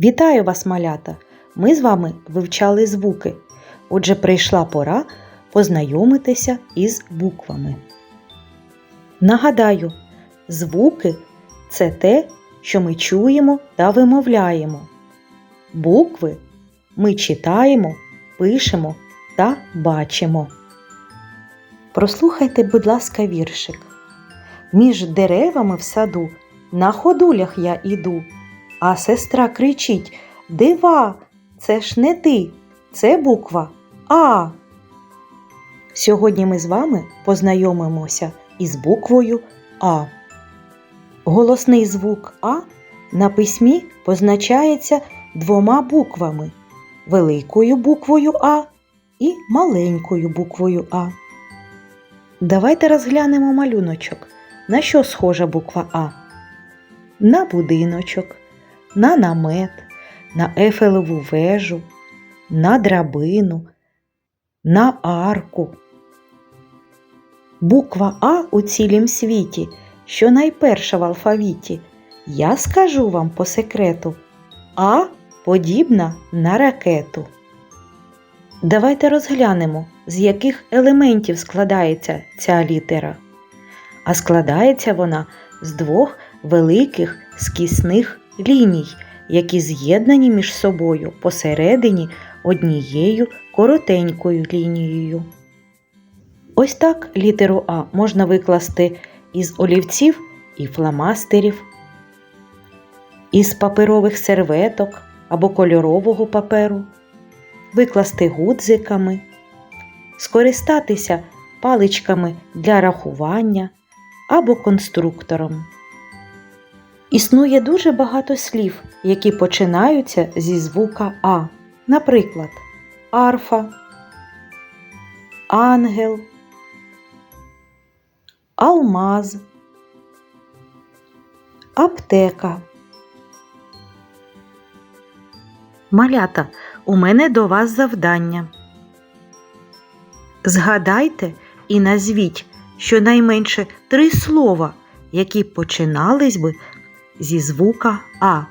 Вітаю вас, малята! Ми з вами вивчали звуки. Отже, прийшла пора познайомитися із буквами. Нагадаю, звуки це те, що ми чуємо та вимовляємо. Букви ми читаємо, пишемо та бачимо. Прослухайте, будь ласка, віршик. Між деревами в саду на ходулях я іду, а сестра кричить Дива, це ж не ти, це буква А. Сьогодні ми з вами познайомимося із буквою А. Голосний звук А на письмі позначається двома буквами великою буквою А і маленькою буквою А. Давайте розглянемо малюночок. На що схожа буква А? На будиночок, на намет, на ефелеву вежу, на драбину, на арку. Буква А у цілім світі, що найперша в алфавіті. Я скажу вам по секрету. А подібна на ракету. Давайте розглянемо, з яких елементів складається ця літера. А складається вона з двох великих скісних ліній, які з'єднані між собою посередині однією коротенькою лінією. Ось так літеру А можна викласти із олівців і фломастерів, із паперових серветок або кольорового паперу, викласти гудзиками, скористатися паличками для рахування або конструктором. Існує дуже багато слів, які починаються зі звука А. Наприклад, арфа, ангел, алмаз, аптека. Малята, у мене до вас завдання. Згадайте і назвіть щонайменше три слова, які починались би зі звука А.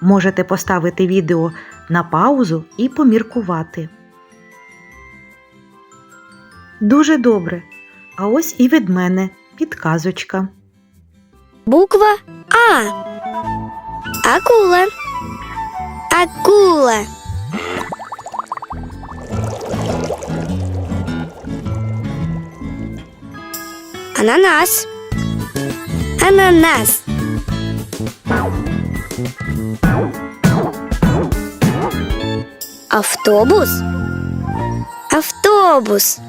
Можете поставити відео на паузу і поміркувати. Дуже добре. А ось і від мене підказочка. Буква А. Акула. Акула. Ананас. Ананас. Автобус. Автобус.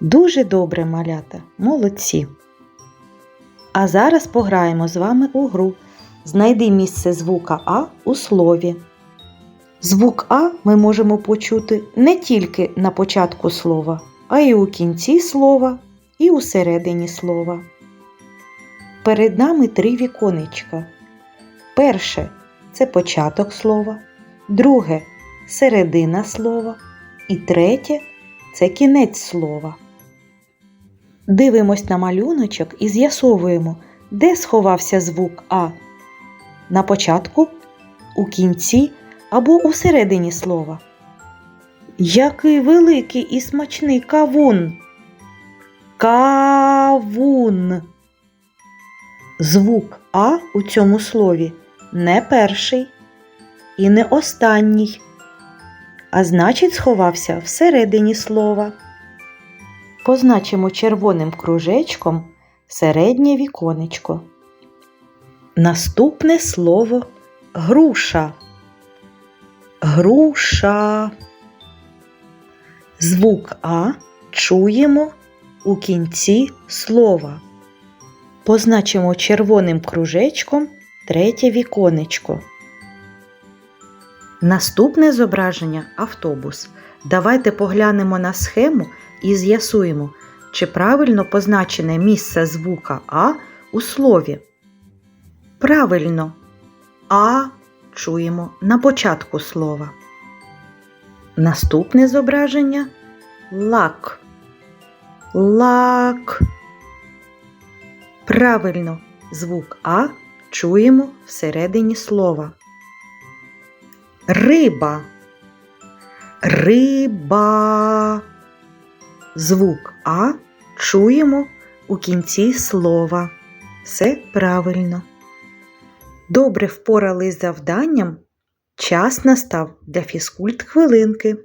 Дуже добре, малята, молодці. А зараз пограємо з вами у гру. Знайди місце звука А у слові. Звук А ми можемо почути не тільки на початку слова, а й у кінці слова і у середині слова. Перед нами три віконечка. Перше це початок слова, друге середина слова і третє це кінець слова. Дивимось на малюночок і з'ясовуємо, де сховався звук А. На початку, у кінці або у середині слова. Який великий і смачний кавун. Кавун. Звук А у цьому слові не перший і не останній, а значить сховався всередині слова. Позначимо червоним кружечком середнє віконечко. Наступне слово груша. Груша. Звук А чуємо у кінці слова. Позначимо червоним кружечком третє віконечко. Наступне зображення автобус. Давайте поглянемо на схему і з'ясуємо, чи правильно позначене місце звука А у слові. Правильно, А чуємо на початку слова. Наступне зображення лак. Лак. Правильно, звук А чуємо всередині слова. Риба. Риба. Звук А чуємо у кінці слова. Все правильно. Добре впорались з завданням. Час настав для фізкульт хвилинки.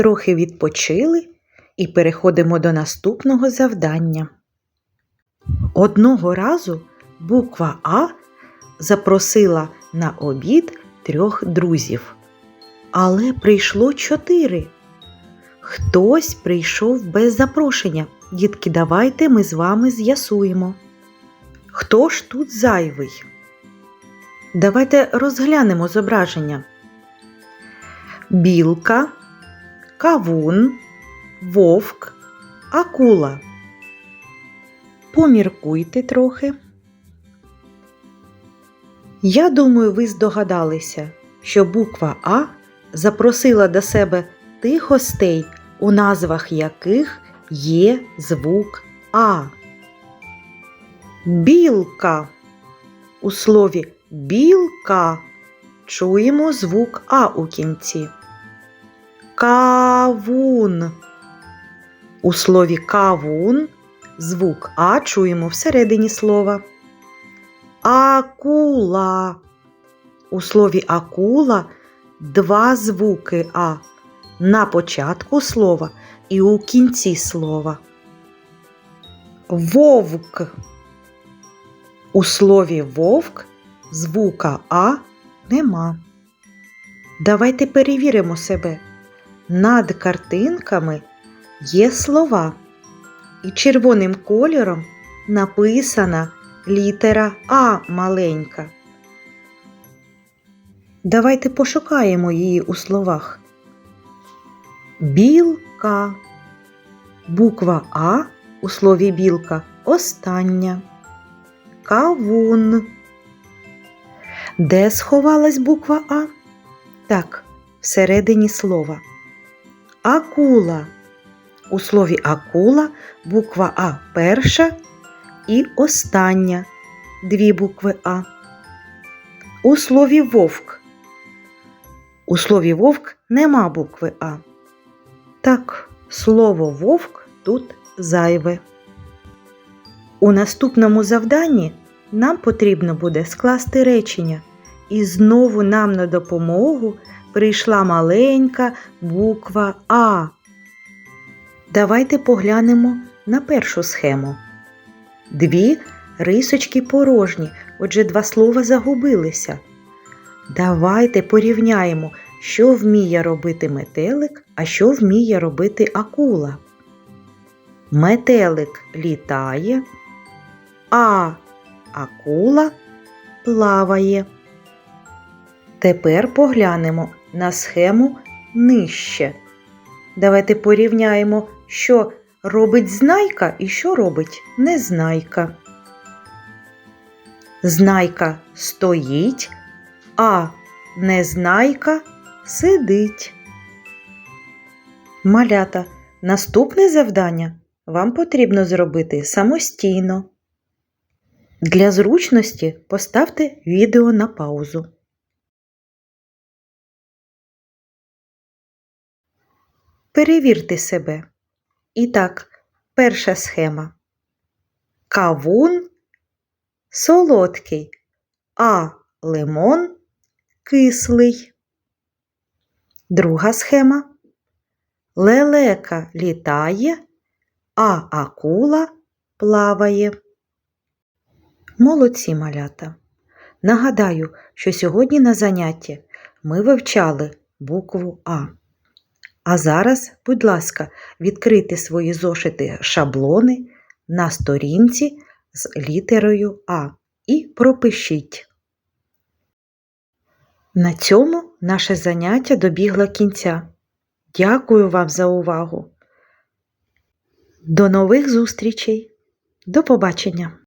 Трохи відпочили і переходимо до наступного завдання. Одного разу буква А запросила на обід трьох друзів. Але прийшло чотири. Хтось прийшов без запрошення. Дітки, давайте ми з вами з'ясуємо. Хто ж тут зайвий? Давайте розглянемо зображення. Білка, кавун, вовк, акула. Поміркуйте трохи. Я думаю, ви здогадалися, що буква А запросила до себе тих гостей, у назвах яких є звук А. Білка. У слові білка чуємо звук А у кінці. Кавун. У слові кавун звук А чуємо всередині слова. Акула. У слові акула два звуки А на початку слова і у кінці слова. Вовк. У слові вовк звука А нема. Давайте перевіримо себе. Над картинками є слова, і червоним кольором написана літера А маленька. Давайте пошукаємо її у словах. Білка. Буква А у слові білка остання. Кавун. Де сховалась буква А? Так, всередині слова. Акула. У слові акула буква А перша і остання. Дві букви А. У слові вовк. У слові вовк нема букви А. Так, слово вовк тут зайве. У наступному завданні нам потрібно буде скласти речення, і знову нам на допомогу прийшла маленька буква А. Давайте поглянемо на першу схему. Дві рисочки порожні, отже, два слова загубилися. Давайте порівняємо, що вміє робити метелик, а що вміє робити акула. Метелик літає, а акула плаває. Тепер поглянемо на схему нижче. Давайте порівняємо, що робить знайка і що робить незнайка. Знайка стоїть, а незнайка сидить. Малята, наступне завдання вам потрібно зробити самостійно. Для зручності поставте відео на паузу. Перевірте себе. І так, перша схема. Кавун солодкий, а лимон кислий. Друга схема. Лелека літає, а акула плаває. Молодці малята. Нагадаю, що сьогодні на занятті ми вивчали букву А. А зараз, будь ласка, відкрийте свої зошити шаблони на сторінці з літерою А і пропишіть. На цьому наше заняття добігло кінця. Дякую вам за увагу. До нових зустрічей. До побачення!